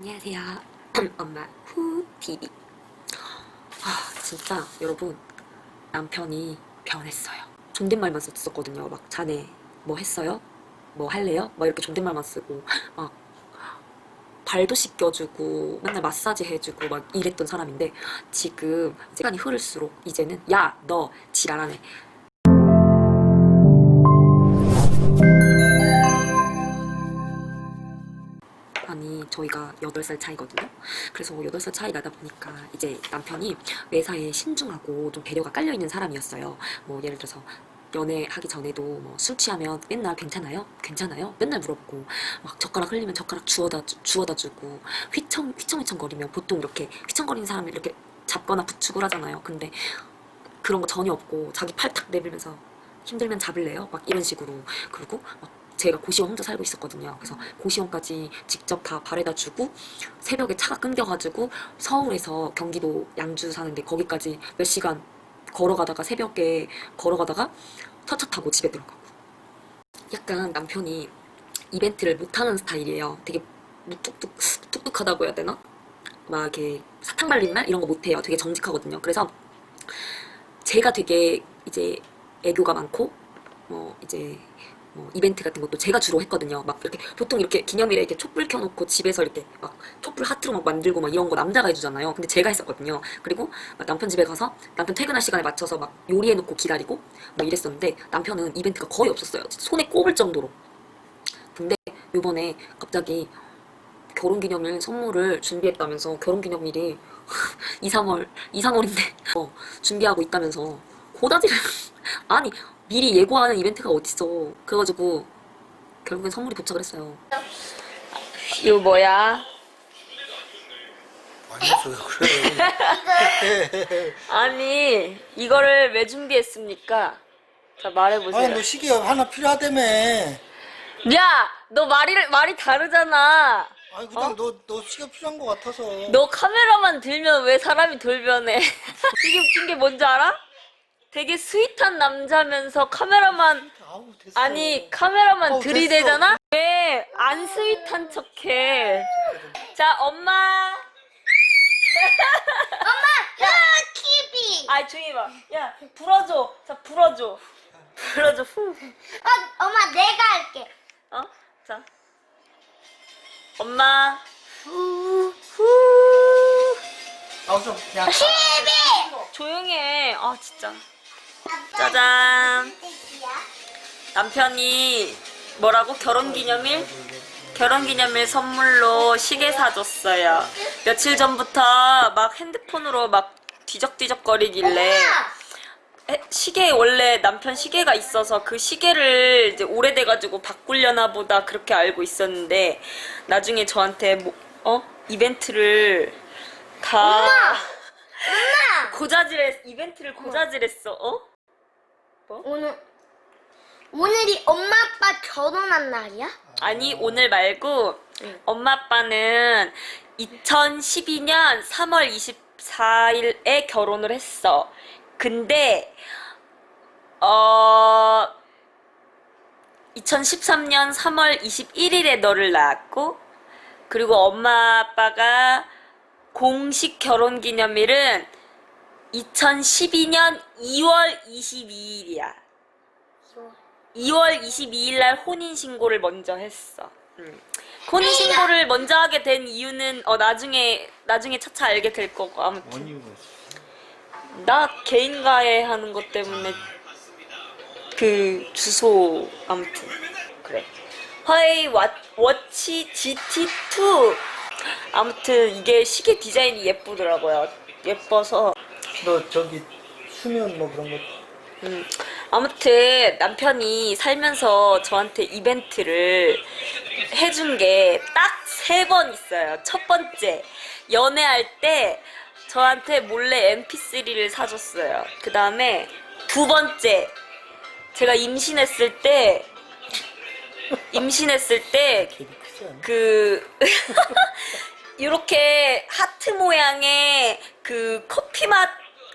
안녕하세요. 엄마 후 TV. 아 진짜 여러분 남편이 변했어요. 존댓말만 썼었거든요. 막 자네 뭐 했어요? 뭐 할래요? 막 이렇게 존댓말만 쓰고 막 발도 씻겨주고 맨날 마사지 해주고 막 이랬던 사람인데 지금 시간이 흐를수록 이제는 야 너 지랄하네 아니 저희가 8살 차이거든요. 그래서 8살 차이 나다 보니까 이제 남편이 매사에 신중하고 좀 배려가 깔려 있는 사람이었어요. 뭐 예를 들어서 연애하기 전에도 뭐 술 취하면 맨날 괜찮아요? 괜찮아요? 맨날 물어보고 막 젓가락 흘리면 젓가락 주워다 주- 주워다 주고 휘청 휘청휘청 거리면 보통 이렇게 휘청거리는 사람을 이렇게 잡거나 부축을 하잖아요. 근데 그런 거 전혀 없고 자기 팔 탁 내밀면서 힘들면 잡을래요? 막 이런 식으로 그리고 막 제가 고시원 혼자 살고 있었거든요. 그래서 고시원까지 직접 다 바래다 주고 새벽에 차가 끊겨가지고 서울에서 경기도 양주 사는데 거기까지 몇 시간 걸어가다가 새벽에 걸어가다가 첫차 타고 집에 들어가고 약간 남편이 이벤트를 못하는 스타일이에요. 되게 무뚝뚝 뚝뚝하다고 해야 되나? 막 이렇게 사탕 발린 말 이런 거 못해요. 되게 정직하거든요. 그래서 제가 되게 이제 애교가 많고 뭐 이제 뭐 이벤트 같은 것도 제가 주로 했거든요. 막 이렇게 보통 이렇게 기념일에 이렇게 촛불 켜놓고 집에서 이렇게 막 촛불 하트로 막 만들고 막 이런 거 남자가 해주잖아요. 근데 제가 했었거든요. 그리고 막 남편 집에 가서 남편 퇴근할 시간에 맞춰서 막 요리해놓고 기다리고 뭐 이랬었는데 남편은 이벤트가 거의 없었어요. 손에 꼽을 정도로. 근데 요번에 갑자기 결혼기념일 선물을 준비했다면서 결혼기념일이 2, 3월, 2, 3월인데 어, 준비하고 있다면서 고다지를 아니 미리 예고하는 이벤트가 어딨어 그래가지고 결국엔 선물이 도착을 했어요 이거 뭐야? 그래 아니 이거를 왜 준비했습니까? 자 말해보세요. 아니 너 시계 하나 필요하다며 야, 너 말이 말이 다르잖아. 아니 그냥 너, 너 시계 필요한 거 같아서 너 카메라만 들면 왜 사람이 돌변해? 되게 웃긴 게 뭔지 알아? 되게 스윗한 남자면서 카메라만 아우 됐어 아니 카메라만 어, 들이대잖아? 왜 안 스윗한 척해? 자 엄마. 키비. 아 조용히 봐. 야 불어줘. 자 불어줘. 불어줘. 후. 어, 엄마 내가 할게. 어? 자. 엄마. 후. 후. 아우 좀 야. 키비. 조용히 해. 아 진짜. 짜잔. 남편이 뭐라고 결혼기념일? 결혼기념일 선물로 시계 사줬어요. 며칠 전부터 막 핸드폰으로 막 뒤적뒤적거리길래 에, 시계 원래 남편 시계가 있어서 그 시계를 이제 오래돼가지고 바꾸려나 보다 그렇게 알고 있었는데 나중에 저한테 뭐, 어 이벤트를 다 엄마! 고자질했 이벤트를 고자질했어 어? 오늘 오늘이 엄마 아빠 결혼한 날이야? 아니 오늘 말고 엄마 아빠는 2012년 3월 24일에 결혼을 했어. 근데 어 2013년 3월 21일에 너를 낳았고 그리고 엄마 아빠가 공식 결혼 기념일은 2012년 2월 22일이야. 2월 22일 날 혼인 신고를 먼저 했어. 음. 혼인 신고를 먼저 하게 된 이유는 어 나중에 나중에 차차 알게 될 거고 아무튼 나 개인 가해하는 것 때문에 그 주소 아무튼 그래. 왓 워치 GT2 아무튼 이게 시계 디자인이 예쁘더라고요. 예뻐서 너 저기 수면 뭐 그런 거 음, 아무튼 남편이 살면서 저한테 이벤트를 해준 게 딱 세 번 있어요. 첫 번째, 연애할 때 저한테 몰래 mp3를 사줬어요. 그 다음에 두 번째, 제가 임신했을 때, 임신했을 때? 그 이렇게 하트 모양의 그 커피 맛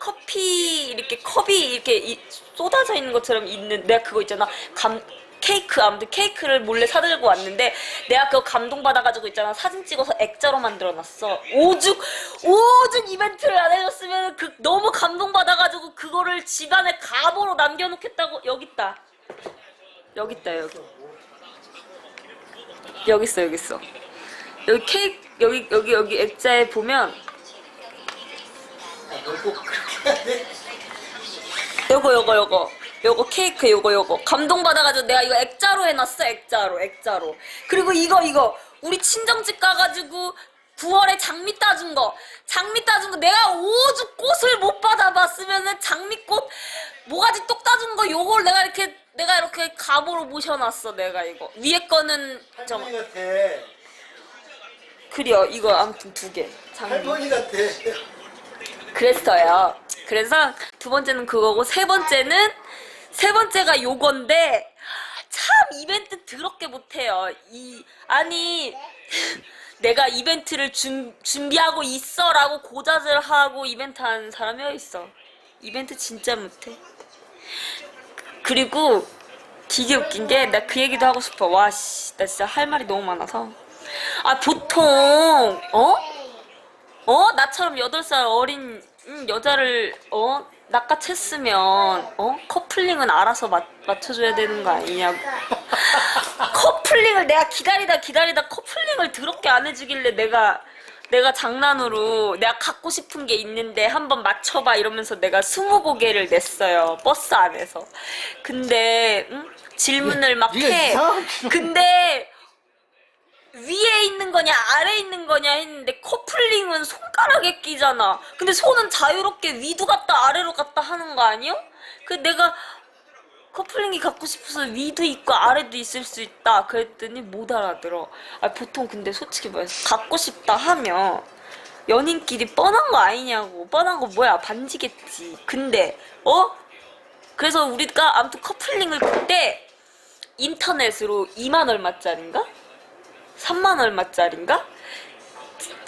커피 이렇게 컵이 이렇게 이- 쏟아져 있는 것처럼 있는 내가 그거 있잖아. 감 케이크 아무튼 케이크를 몰래 사들고 왔는데 내가 그거 감동받아가지고 있잖아. 사진 찍어서 액자로 만들어놨어. 오죽 오죽 이벤트를 안 해줬으면 그 너무 감동받아가지고 그거를 집안에 가보로 남겨놓겠다고. 여기 있다. 여기 있다 여기. 여기 있어 여기 있어. 여기 케이크 여기 여기 여기 액자에 보면 널꼭 그렇게 해야 돼? 요거 요거 요거. 요거 케이크 요거 요거. 감동받아가지고 내가 이거 액자로 해놨어 액자로 액자로. 그리고 이거 이거. 우리 친정집 가가지고 9월에 장미 따준 거. 장미 따준 거. 내가 오죽 꽃을 못 받아봤으면은 장미꽃 모가지 똑 따준 거 요걸 내가 이렇게 내가 이렇게 가보로 모셔놨어 내가 이거. 위에 거는 좀 할머니 같아. 그려. 이거 아무튼 두개. 장미. 할머니 같아. 그랬어요. 그래서 두 번째는 그거고 세 번째는 세 번째가 요건데 참 이벤트 더럽게 못해요. 이 아니 내가 이벤트를 준, 준비하고 있어라고 고자질 하고 이벤트 하는 사람이 어디 있어. 이벤트 진짜 못해. 그리고 되게 웃긴 게 나 그 얘기도 하고 싶어. 와 씨, 나 진짜 할 말이 너무 많아서. 아 보통 어? 어? 나처럼 8살 어린 음, 여자를 어? 낚아챘으면 어? 커플링은 알아서 맞, 맞춰줘야 되는 거 아니냐고 커플링을 내가 기다리다 기다리다 커플링을 더럽게 안 해주길래 내가 내가 장난으로 내가 갖고 싶은 게 있는데 한번 맞춰봐 이러면서 내가 스무 고개를 냈어요 버스 안에서 근데 응? 질문을 막 해 근데 위에 있는 거냐 아래 있는 거냐 했는데 커플링은 손가락에 끼잖아 근데 손은 자유롭게 위도 갔다 아래로 갔다 하는 거 아니야? 그 내가 커플링이 갖고 싶어서 위도 있고 아래도 있을 수 있다 그랬더니 못 알아들어 아 보통 근데 솔직히 말해서 갖고 싶다 하면 연인끼리 뻔한 거 아니냐고 뻔한 거 뭐야 반지겠지 근데 어? 그래서 우리가 아무튼 커플링을 그때 인터넷으로 2만 얼마짜린가? 3만 얼마짜린가?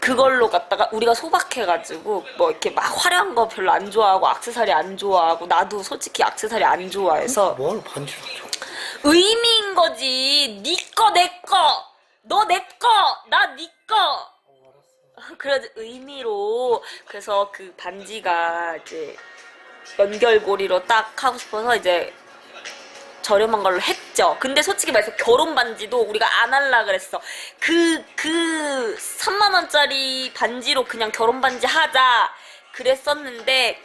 그걸로 갖다가 우리가 소박해가지고 뭐 이렇게 막 화려한 거 별로 안 좋아하고 악세사리 안 좋아하고 나도 솔직히 악세사리 안 좋아해서 뭘 반지를 줘? 의미인 거지 니꺼내꺼너 내꺼나 니꺼 그래서 의미로 그래서 그 반지가 이제 연결고리로 딱 하고 싶어서 이제 저렴한 걸로 했죠. 근데 솔직히 말해서 결혼 반지도 우리가 안 할라 그랬어. 그, 그 3만원짜리 반지로 그냥 결혼 반지 하자 그랬었는데,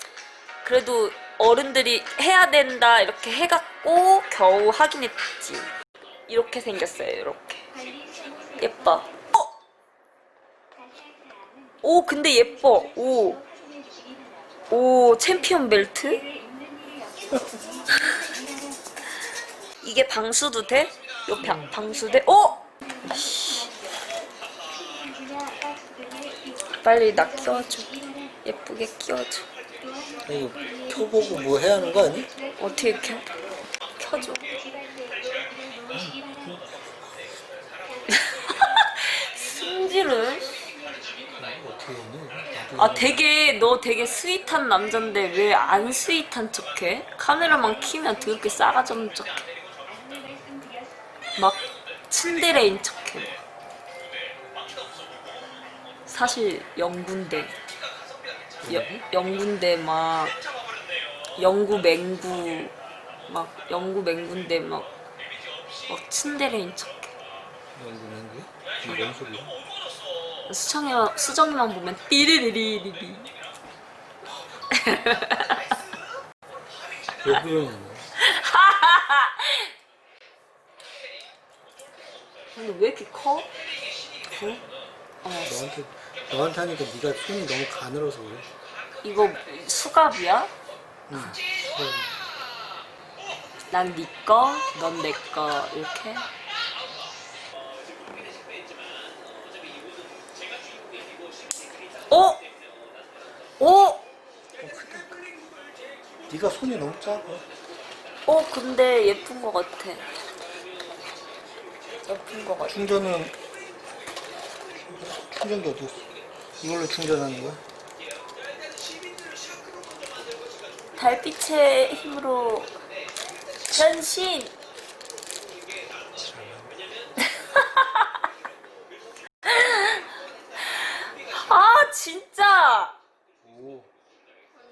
그래도 어른들이 해야 된다 이렇게 해갖고 겨우 하긴 했지. 이렇게 생겼어요, 이렇게. 예뻐. 어? 오, 근데 예뻐. 오. 오, 챔피언 벨트? 이게 방수도 돼? 요 방, 방수 돼? 어? 빨리 나 끼워줘. 예쁘게 끼워줘. 이거 켜보고 뭐 해야 하는 거 아니? 어떻게 켜? 켜줘. 나도 아 되게 너 되게 스윗한 남잔데 왜 안 스윗한 척해? 카메라만 키면 더럽게 싸가지 없는 척해. 막 츤데레인 척해. 사실 영군대. 여, 영군대 막 영구 맹구 막 영구 맹군대 막, 막 츤데레인 척해. 게? 이게 뭔 소리야? 수정이만 수정이만 보면 띠리리리리리. 왜 그러냐? 근데 왜 이렇게 커? 어, 너한테 너한테 하니까 네가 손이 너무 가늘어서 그래. 이거 수갑이야? 응. 난네 거, 넌 내 거 이렇게. 어? 어? 네가 손이 너무 작아. 어 근데 예쁜 거 같아. 거 같아. 충전은 충전기 어디 있어? 이걸로 충전하는 거야? 달빛의 힘으로 변신. 아 진짜.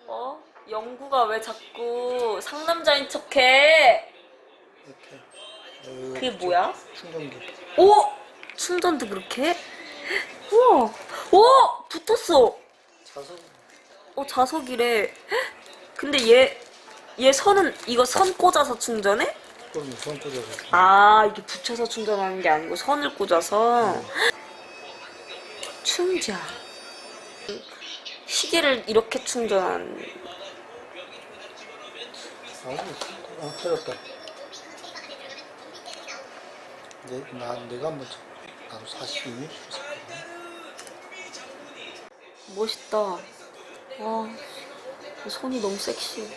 어? 영구가 왜 자꾸 상남자인 척해? 이렇게. 어, 그게 뭐야 충전기. 오 충전도 그렇게 해? 우와 오 붙었어 자석. 어 자석이래 근데 얘 얘 선은 이거 선 꽂아서 충전해? 그럼 손 꽂아서. 아 이게 붙여서 충전하는 게 아니고 선을 꽂아서 충전 시계를 이렇게 충전한 아우, 아, 터졌다. 내, 나, 내가 쳐. 나도 42mm 쳤거든. 멋있다 와 손이 너무 섹시해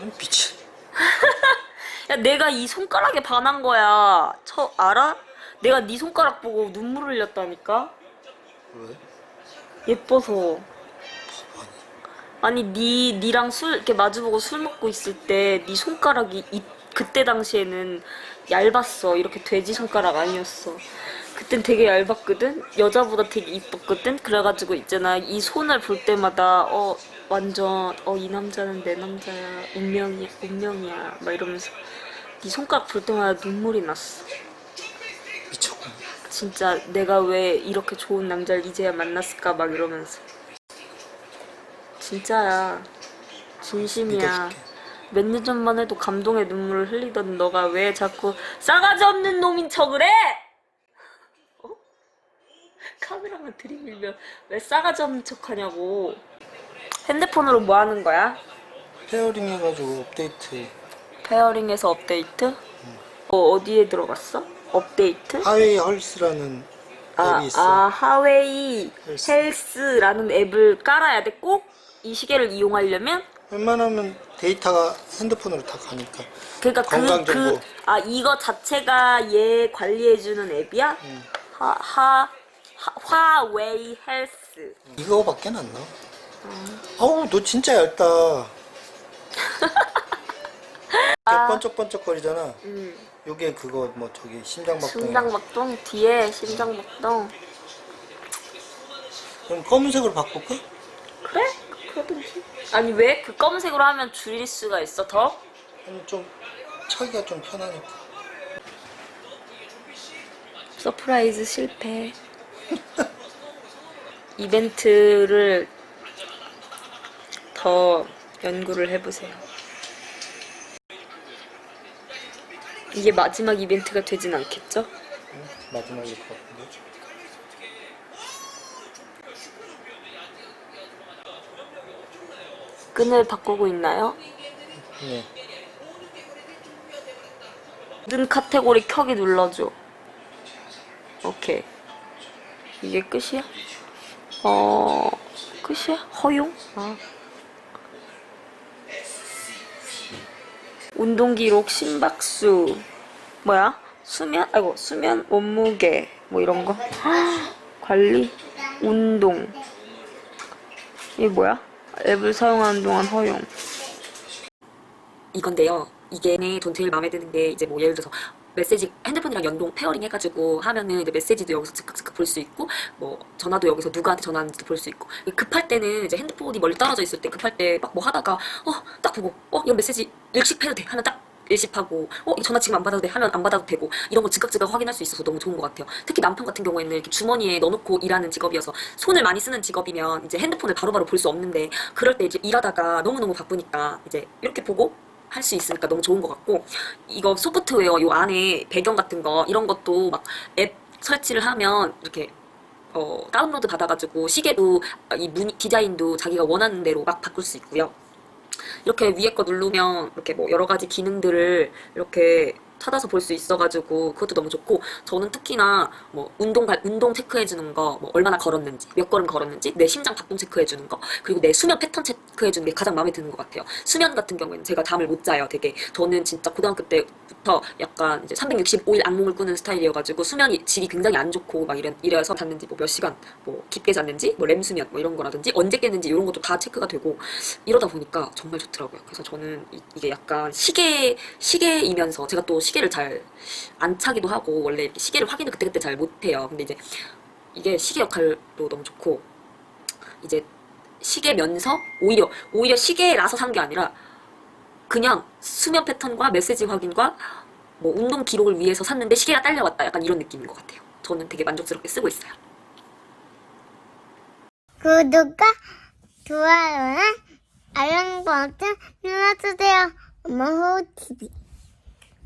음, 미친. 야 내가 이 손가락에 반한 거야 저 알아? 내가 네 손가락 보고 눈물 흘렸다니까 왜? 예뻐서 아니 니 니랑 술 이렇게 마주보고 술 먹고 있을 때네 손가락이 이, 그때 당시에는 얇았어. 이렇게 돼지 손가락 아니었어. 그땐 되게 얇았거든? 여자보다 되게 이뻤거든? 그래가지고 있잖아 이 손을 볼 때마다 어 완전 어 이 남자는 내 남자야. 운명이야 운명이야. 막 이러면서 네 손가락 볼 때마다 눈물이 났어. 미쳤구나. 진짜 내가 왜 이렇게 좋은 남자를 이제야 만났을까? 막 이러면서. 진짜야. 진심이야. 믿어줄게. 몇 년 전만 해도 감동의 눈물을 흘리던 너가 왜 자꾸 싸가지 없는 놈인 척을 해? 어? 카메라만 들이밀면 왜 싸가지 없는 척 하냐고 핸드폰으로 뭐 하는 거야? 페어링 해가지고 업데이트. 페어링에서 업데이트? 어, 어디에 들어갔어? 업데이트? 하웨이 헐스라는 아, 앱이 있어. 아, 하웨이 헬스. 헬스라는 앱을 깔아야 돼. 꼭 이 시계를 이용하려면? 웬만하면 데이터가 핸드폰으로 다 가니까. 그러니까 그, 건강정보. 그, 아, 이거 자체가 얘 관리해주는 앱이야? 응. 하, 하, 하, 화웨이 헬스. 이거밖에 안 나. 음. 어우, 너 진짜 얇다. 이렇게 번쩍번쩍거리잖아. 음, 요게 그거 뭐 저기 심장박동. 심장박동? 뒤에 심장박동. 그럼 검은색으로 바꿀까? 그래? 아니, 왜? 그 검은색으로 하면 줄일 수가 있어, 더? 아니 좀 차기가 좀 편하니까. 서프라이즈 실패. 이벤트를 더 연구를 해보세요. 이게 마지막 이벤트가 되진 않겠죠? 응? 마지막일 것 같은데. 끈을 바꾸고 있나요? 네. 모든 카테고리 켜기 눌러줘. 오케이. 이게 끝이야? 어, 끝이야? 허용? 아. 운동 기록, 심박수. 뭐야? 수면? 아이고, 수면, 몸무게. 뭐 이런 거. 관리, 운동. 이게 뭐야? 앱을 사용하는 동안 허용. 이건데요. 이게 돈 제일 마음에 드는 게 이제 뭐 예를 들어서 메시지 핸드폰이랑 연동 페어링 해가지고 하면은 이제 메시지도 여기서 즉각 즉각 볼 수 있고 뭐 전화도 여기서 누구한테 전화하는지도 볼 수 있고 급할 때는 이제 핸드폰이 멀리 떨어져 있을 때 급할 때 막 뭐 하다가 어 딱 보고 어 이거 메시지 일식 해도 돼 하면 딱 일식하고 어 이 전화 지금 안 받아도 돼 하면 안 받아도 되고 이런 거 즉각 즉각 확인할 수 있어서 너무 좋은 것 같아요. 특히 남편 같은 경우에는 이렇게 주머니에 넣어놓고 일하는 직업이어서 손을 많이 쓰는 직업이면 이제 핸드폰을 바로바로 볼 수 없는데 그럴 때 이제 일하다가 너무너무 바쁘니까 이제 이렇게 보고 할수 있으니까 너무 좋은 것 같고 이거 소프트웨어 요 안에 배경 같은 거 이런 것도 막 앱 설치를 하면 이렇게 어, 다운로드 받아가지고 시계도 이 무늬 디자인도 자기가 원하는 대로 막 바꿀 수 있고요. 이렇게 위에 거 누르면 이렇게 뭐 여러 가지 기능들을 이렇게 찾아서 볼 수 있어가지고 그것도 너무 좋고 저는 특히나 뭐 운동 갈 운동 체크해주는 거 뭐 얼마나 걸었는지 몇 걸음 걸었는지 내 심장 박동 체크해주는 거 그리고 내 수면 패턴 체크해주는 게 가장 마음에 드는 것 같아요 수면 같은 경우에는 제가 잠을 못 자요 되게 저는 진짜 고등학교 때부터 약간 이제 365일 악몽을 꾸는 스타일이어가지고 수면이 질이 굉장히 안 좋고 막 이래, 이래서 잤는지 뭐 몇 시간 뭐 깊게 잤는지 뭐 렘수면 뭐 이런 거라든지 언제 깼는지 이런 것도 다 체크가 되고 이러다 보니까 정말 좋더라고요. 그래서 저는 이, 게 약간 시계 시계이면서 제가 또 시계를 잘 안 차기도 하고 원래 시계를 확인을 그때그때 잘 못해요. 근데 이제 이게 시계 역할도 너무 좋고 이제 시계면서 오히려 오히려 시계라서 산 게 아니라 그냥 수면 패턴과 메시지 확인과 뭐 운동 기록을 위해서 샀는데 시계가 딸려왔다 약간 이런 느낌인 것 같아요. 저는 되게 만족스럽게 쓰고 있어요. 구독과 좋아요랑 알람 버튼 눌러주세요. 엄마 호우 TV.